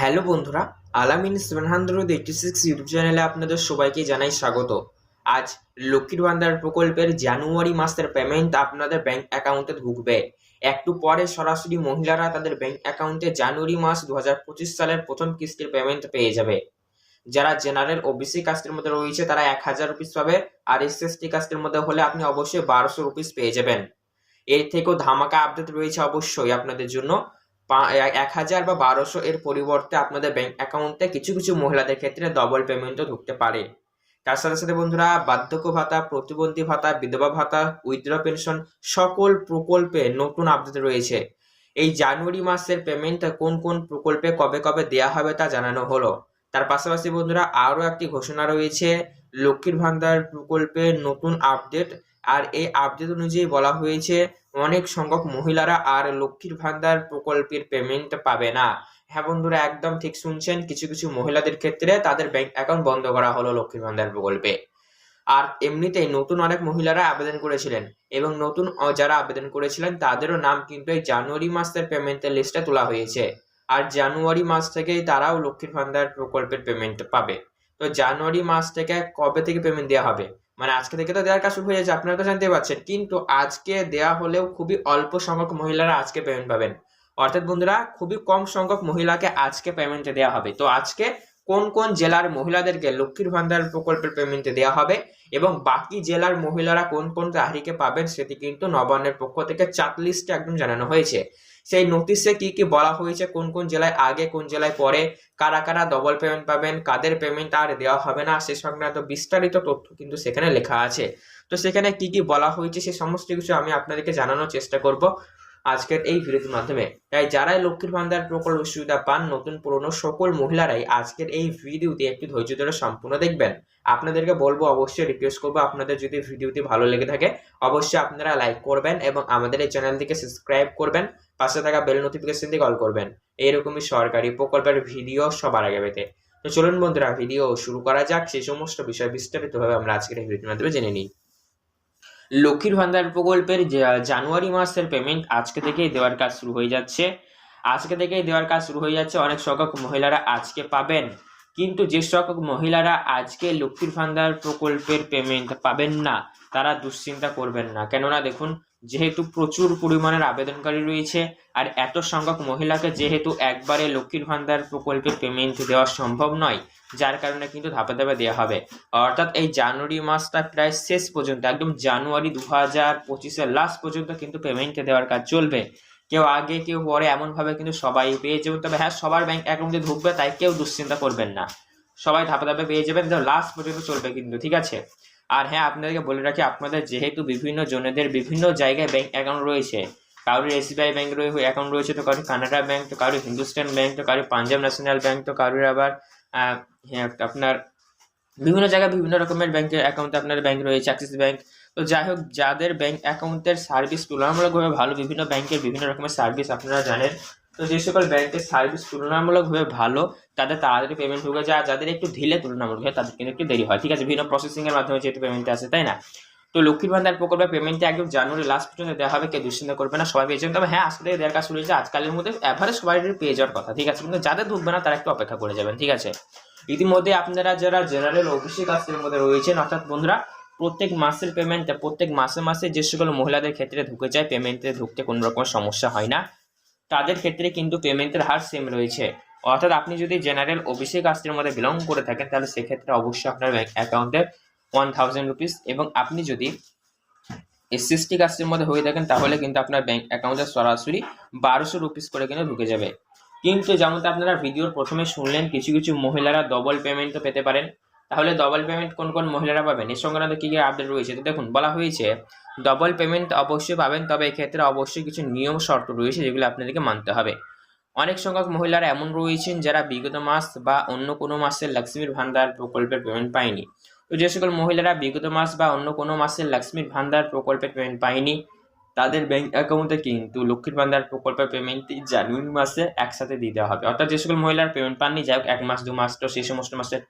Hello বন্ধুরা, আলামিন seven eighty six YouTube চ্যানেলে আপনাদের সবাইকে জানাই স্বাগত। আজ লক্ষ্মীর ভান্ডার প্রকল্পের জানুয়ারি মাসের পেমেন্ট আপনাদের ব্যাংক অ্যাকাউন্টে ঢুকবে। একটু পরে সরাসরি মহিলারা তাদের ব্যাংক অ্যাকাউন্টে জানুয়ারি মাস দুহাজার পঁচিশ সালের প্রথম কিস্তির পেমেন্ট পেয়ে যাবে। যারা জেনারেল ওবিসি কাস্টের মধ্যে রয়েছে, তারা এক হাজার রুপিস পাবে। আর এস এস টি কাস্টের মধ্যে হলে আপনি অবশ্যই বারোশো রুপিস পেয়ে যাবেন। এর থেকেও ধামাকা আপডেট রয়েছে অবশ্যই আপনাদের জন্য। এক হাজার বা বারোশো এর পরিবর্তে আপনাদের ব্যাংক অ্যাকাউন্টে কিছু কিছু মহিলাদের ক্ষেত্রে ডবল পেমেন্টও ঢুকতে পারে। তার সাথে সাথে বন্ধুরা, বার্ধক্য ভাতা, প্রতিবন্ধী ভাতা, বিধবা ভাতা উইথড্র পেনশন সকল প্রকল্পে নতুন আপডেট রয়েছে। এই জানুয়ারি মাসের পেমেন্ট কোন কোন প্রকল্পে কবে কবে দেয়া হবে তা জানানো হলো। তার পাশাপাশি বন্ধুরা, আরও একটি ঘোষণা রয়েছে, লক্ষ্মীর ভান্ডার প্রকল্পে নতুন আপডেট আর এই আপডেট অনুযায়ী বলা হয়েছে, অনেক সংখ্যক মহিলারা আর লক্ষ্মীর ভান্ডার প্রকল্পের পেমেন্ট পাবে না। হ্যাঁ বন্ধুরা, একদম ঠিক শুনছেন, কিছু কিছু মহিলাদের ক্ষেত্রে তাদের ব্যাংক অ্যাকাউন্ট বন্ধ করা হলো লক্ষ্মীর ভান্ডার প্রকল্পে। আর এমনিতেই নতুন অনেক মহিলারা আবেদন করেছিলেন এবং নতুন যারা আবেদন করেছিলেন তাদেরও নাম কিন্তু এই জানুয়ারি মাসের পেমেন্টের লিস্টে তোলা হয়েছে। আর জানুয়ারি মাস থেকেই তারাও লক্ষ্মীর ভান্ডার প্রকল্পের পেমেন্ট পাবে। তো জানুয়ারি মাস থেকে কবে থেকে পেমেন্ট দেওয়া হবে? মানে আজকে থেকে তো দেওয়ার কাজ শুরু হয়ে যাচ্ছে, আপনারা তো জানতে পারছেন। কিন্তু আজকে দেওয়া হলেও খুবই অল্প সংখ্যক মহিলারা আজকে পেমেন্ট পাবেন। অর্থাৎ বন্ধুরা, খুবই কম সংখ্যক মহিলাকে আজকে পেমেন্ট দেওয়া হবে। তো আজকে কোন কোন জেলার মহিলাদেরকে লক্ষ্মীর ভান্ডার প্রকল্পের পেমেন্ট দেওয়া হবে এবং বাকি জেলার মহিলারা কোন কোন তারিখে পাবেন সেটি কিন্তু নবান্নের পক্ষ থেকে চার্ট লিস্টে একদম জানানো হয়েছে। সেই নোটিশে কি কি বলা হয়েছে, কোন কোন জেলায় আগে, কোন জেলায় পরে, কারা কারা ডবল পেমেন্ট পাবেন, কাদের পেমেন্ট আর দেওয়া হবে না, সে সংক্রান্ত বিস্তারিত তথ্য কিন্তু সেখানে লেখা আছে। তো সেখানে কি কি বলা হয়েছে সে সমস্ত কিছু আমি আপনাদেরকে জানানোর চেষ্টা করব। আজকের এই ভিডিওর মাধ্যমে। তাই যারাই লক্ষ্মীর ভান্ডার প্রকল্প সুবিধা পান, নতুন পুরনো সকল মহিলারাই আজকের এই ভিডিওতে একটু ধৈর্য ধরে সম্পূর্ণ দেখবেন। আপনাদেরকে বলব, অবশ্যই রিকোয়েস্ট করব, আপনাদের যদি ভিডিওটি ভালো লেগে থাকে, অবশ্যই আপনারা লাইক করবেন এবং আমাদের এই চ্যানেলটিকে সাবস্ক্রাইব করবেন, পাশে থাকা বেল নোটিফিকেশন দিয়ে কল করবেন। এইরকমই সরকারি প্রকল্পের ভিডিও সবার আগে পেতে। তো চলুন বন্ধুরা, ভিডিও শুরু করা যাক। সেই সমস্ত বিষয় বিস্তারিতভাবে আমরা আজকের এই ভিডিওর মাধ্যমে জেনে নিই। লক্ষ্মীর ভান্ডার প্রকল্পের জানুয়ারি মাসের পেমেন্ট আজকে থেকেই দেওয়ার কাজ শুরু হয়ে যাচ্ছে। আজকে থেকেই দেওয়ার কাজ শুরু হয়ে যাচ্ছে। অনেক সংখ্যক মহিলারা আজকে পাবেন। কিন্তু যে সংখ্যক মহিলারা আজকে লক্ষ্মীর ভান্ডার প্রকল্পের পেমেন্ট পাবেন না, তারা দুশ্চিন্তা করবেন না। কেননা দেখুন যেহেতু প্রচুর পরিমাণের আবেদনকারী রয়েছে, আর এত সংখ্যক মহিলাকে যেহেতু একবারে লক্ষ্মীর ভান্ডার প্রকল্পের পেমেন্ট দেওয়া সম্ভব নয়, যার কারণে কিন্তু ধাপে ধাপে দেওয়া হবে। অর্থাৎ এই জানুয়ারি মাসটা প্রায় শেষ পর্যন্ত, একদম জানুয়ারি দু হাজার পঁচিশের লাস্ট পর্যন্ত কিন্তু পেমেন্ট দেওয়ার কাজ চলবে। কেউ আগে, কেউ পরে এমনভাবে কিন্তু সবাই পেয়ে যাবে তবে হ্যাঁ সবার ব্যাংক অ্যাকাউন্টে ঢুকবে, তাই কেউ দুশ্চিন্তা করবেন না। সবাই ধাপে ধাপে পেয়ে যাবেন লাস্ট পর্যন্ত চলবে কিন্তু, ঠিক আছে? আর হ্যাঁ আপনাদেরকে বলে রাখি আপনাদের যেহেতু বিভিন্ন জনেদের বিভিন্ন জায়গায় ব্যাংক অ্যাকাউন্ট রয়েছে কারোর এসবিআই ব্যাংক অ্যাকাউন্ট রয়েছে তো কারোর কানাডা ব্যাংক তো কারোর হিন্দুস্তান ব্যাংক তো কারোর পাঞ্জাব ন্যাশনাল ব্যাংক তো কারোর আবার হ্যাঁ, আপনার বিভিন্ন জায়গায় বিভিন্ন রকমের ব্যাংকের অ্যাকাউন্টে আপনার ব্যাংক রয়েছে অ্যাক্সিস ব্যাংক তো যাই হোক যাদের ব্যাংক অ্যাকাউন্টের সার্ভিস তুলনামূলকভাবে ভালো বিভিন্ন ব্যাংকের বিভিন্ন রকমের সার্ভিস আপনারা জানেন। তো যে সকল ব্যাংকের সার্ভিস তুলনামূলকভাবে ভালো, তাদের তাড়াতাড়ি পেমেন্ট ঢুকে যায়, আর যাদের একটু ঢিলে তুলনামূলকভাবে তাদের কিন্তু একটু দেরি হয়। ঠিক আছে, বিভিন্ন প্রসেসিংয়ের মাধ্যমে যেহেতু পেমেন্ট আসে, তাই না? তো লক্ষ্মীর ভান্ডার প্রকল্পের পেমেন্টটা একদম জানুয়ারি লাস্ট পর্যন্ত দেওয়া হবে, কেউ দুশ্চিন্তা করবে না, সবাই পেয়ে যাবেন। তবে হ্যাঁ আজকে থেকে দেওয়ার কাজ শুরু হয়েছে, আজকালের মধ্যে অ্যাভারেজ সবাই পেয়ে যাওয়ার কথা, ঠিক আছে? কিন্তু যাদের ঢুকবে না, তারা একটু অপেক্ষা করে যাবেন, ঠিক আছে? ইতিমধ্যে আপনারা যারা জেনারেল ওবিসি কাজের মধ্যে রয়েছেন, অর্থাৎ বন্ধুরা, প্রত্যেক মাসের পেমেন্টটা প্রত্যেক মাসে মাসে যে সকল মহিলাদের ক্ষেত্রে ঢুকে যায় পেমেন্টে ঢুকতে কোনো রকম সমস্যা হয় না। তাদের ক্ষেত্রে কিন্তু পেমেন্টের হার সেম রয়েছে। অর্থাৎ আপনি যদি জেনারেল ওবিসি কাস্টের মধ্যে বিলং করে থাকেন, তাহলে সেক্ষেত্রে অবশ্যই আপনার ব্যাংক অ্যাকাউন্টে ওয়ান থাউজেন্ড রুপিস এবং আপনি যদি এসএসটি কাস্টের মধ্যে হয়ে থাকেন, তাহলে কিন্তু আপনার ব্যাংক অ্যাকাউন্টে সরাসরি বারোশো রুপিস করে কিন্তু ঢুকে যাবে। কিন্তু যেমনটা আপনারা ভিডিওর প্রথমে শুনলেন, কিছু কিছু মহিলারা ডবল পেমেন্টও পেতে পারেন। তাহলে ডবল পেমেন্ট কোন কোন মহিলারা পাবেন? এর সংক্রান্ত কী কী আপডেট রয়েছে? তো দেখুন, বলা হয়েছে ডবল পেমেন্ট অবশ্যই পাবেন, তবে এক্ষেত্রে অবশ্যই কিছু নিয়ম শর্ত রয়েছে যেগুলো আপনাদেরকে মানতে হবে। অনেক সংখ্যক মহিলারা এমন রয়েছেন যারা বিগত মাস বা অন্য কোনো মাসের লক্ষ্মীর ভান্ডার প্রকল্পের পেমেন্ট পায়নি। তো যে সকল মহিলারা বিগত মাস বা অন্য কোনো মাসের লক্ষ্মীর ভান্ডার প্রকল্পের পেমেন্ট পায়নি, তাদের ব্যাংক অ্যাকাউন্টে কিন্তু লক্ষ্মীর ভান্ডার প্রকল্পের পেমেন্টটি জানুয়ারি মাসে একসাথে দিতে হবে। অর্থাৎ যে সকল মহিলার পেমেন্ট পাননি, যাই হোক, এক মাস, দু মাস, তো সেই সমস্ত মাসের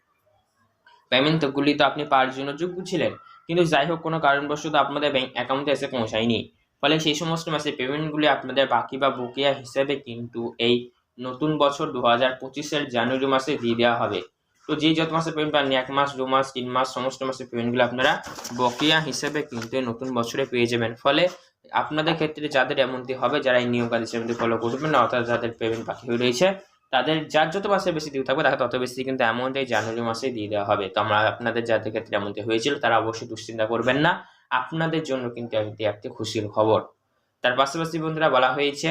পেমেন্টগুলি তো আপনি পাওয়ার জন্য যোগ্য ছিলেন, কিন্তু যাই হোক কোনো কারণবশত আপনাদের ব্যাংক অ্যাকাউন্টে এসে পৌঁছায়নি। ফলে সেই সমস্ত মাসের পেমেন্টগুলি আপনাদের বাকি বা বকেয়া হিসেবে কিন্তু এই নতুন বছর দু হাজার পঁচিশের জানুয়ারি মাসে দিয়ে দেওয়া হবে। তো যেই যত মাসে পেমেন্ট পাননি এক মাস, দু মাস, তিন মাস, সমস্ত মাসের পেমেন্টগুলো আপনারা বকেয়া হিসেবে কিন্তু নতুন বছরে পেয়ে যাবেন। ফলে আপনাদের ক্ষেত্রে যাদের এমনটি হবে, যারা এই নিয়ম কাজের মধ্যে ফলো করবেন না, অর্থাৎ যাদের পেমেন্ট বাকি রয়েছে তাদের যার যত মাসে বেশি ডিউ থাকবে, তাকে তত বেশি কিন্তু অ্যামাউন্ট এই জানুয়ারি মাসে দিয়ে দেওয়া হবে। তো আমরা আপনাদের যাদের ক্ষেত্রে এমনটি হয়েছিল, তারা অবশ্যই দুশ্চিন্তা করবেন না। আপনাদের জন্য কিন্তু একটি একটি খুশির খবর। তার পাশাপাশি বন্ধুরা বলা হয়েছে,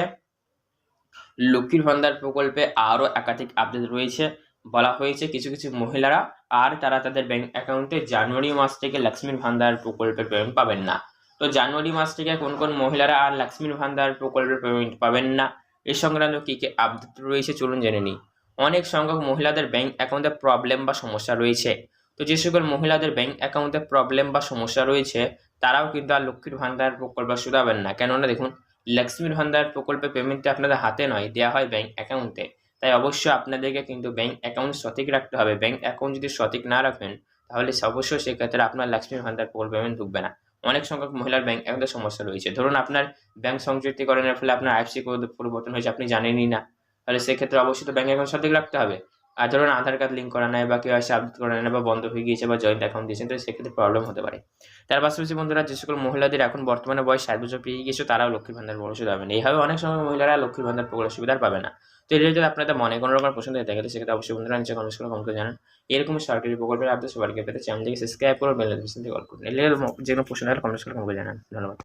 লক্ষ্মীর ভান্ডার প্রকল্পে আরও একাধিক আপডেট রয়েছে। বলা হয়েছে কিছু কিছু মহিলারা আর তারা তাদের ব্যাংক অ্যাকাউন্টে জানুয়ারি মাস থেকে লক্ষ্মীর ভান্ডার প্রকল্পের পেমেন্ট পাবেন না। তো জানুয়ারি মাস থেকে কোন কোন মহিলারা আর লক্ষ্মীর ভান্ডার প্রকল্পের পেমেন্ট পাবেন না? এ সংক্রান্ত কী কী আপডেট রয়েছে চলুন জেনে নিই। অনেক সংখ্যক মহিলাদের ব্যাংক অ্যাকাউন্টে প্রবলেম বা সমস্যা রয়েছে। তো যে সকল মহিলাদের ব্যাংক অ্যাকাউন্টে প্রবলেম বা সমস্যা রয়েছে, তারাও কিন্তু আর লক্ষ্মীর ভান্ডার প্রকল্প শুধাবেন না। কেননা দেখুন, লক্ষ্মীর ভান্ডার প্রকল্পে পেমেন্টটা আপনাদের হাতে নয় দেওয়া হয় ব্যাংক অ্যাকাউন্টে তাই অবশ্যই আপনাদেরকে কিন্তু ব্যাংক অ্যাকাউন্ট সঠিক রাখতে হবে। ব্যাংক অ্যাকাউন্ট যদি সঠিক না রাখেন, তাহলে অবশ্যই সেক্ষেত্রে আপনার লক্ষ্মীর ভান্ডার প্রকল্প পেমেন্ট ঢুকবে না। অনেক সংখ্যক মহিলার ব্যাংক অ্যাকাউন্টে সমস্যা রয়েছে। ধরুন আপনার ব্যাংক সংযুক্তিকরণের ফলে আপনার আইএফসি কোড পরিবর্তন হয়েছে, আপনি জানেনই না। তাহলে সেক্ষেত্রে অবশ্যই তো ব্যাংক অ্যাকাউন্ট সঠিক রাখতে হবে। ধরুন আধার কার্ড লিঙ্ক করা নেই বা কেউ আসে আপডেট করা নেই বা বন্ধ হয়ে গিয়েছে বা জয়েন্ট অ্যাকাউন্ট দিয়েছেন তো সেক্ষেত্রে প্রবলেম হতে পারে। তার পাশাপাশি বন্ধুরা, যে সকল মহিলাদের এখন বর্তমানে বয়স ষাট বছর পেরিয়ে গেছে তারাও লক্ষ্মীর ভান্ডার বড় সুবিধা পাবেন। এইভাবে অনেক সময় মহিলারা লক্ষ্মীর ভান্ডার প্রকল্প সুবিধা পাবে না। তো এটা যদি আপনাদের মনে কোনো রকম পছন্দ হয়ে থাকে তো সেক্ষেত্রে অবশ্যই বন্ধুরা নিচে কমেন্ট করে জানান। এরকম সরকারি প্রকল্পের আপডেট সবাইকে পেতে চ্যানেলটিকে সাবস্ক্রাইব করে বেল নোটিফিকেশন কল করুন। এর যে কোনো প্রশ্ন হলে কমেন্ট করে জানান। ধন্যবাদ।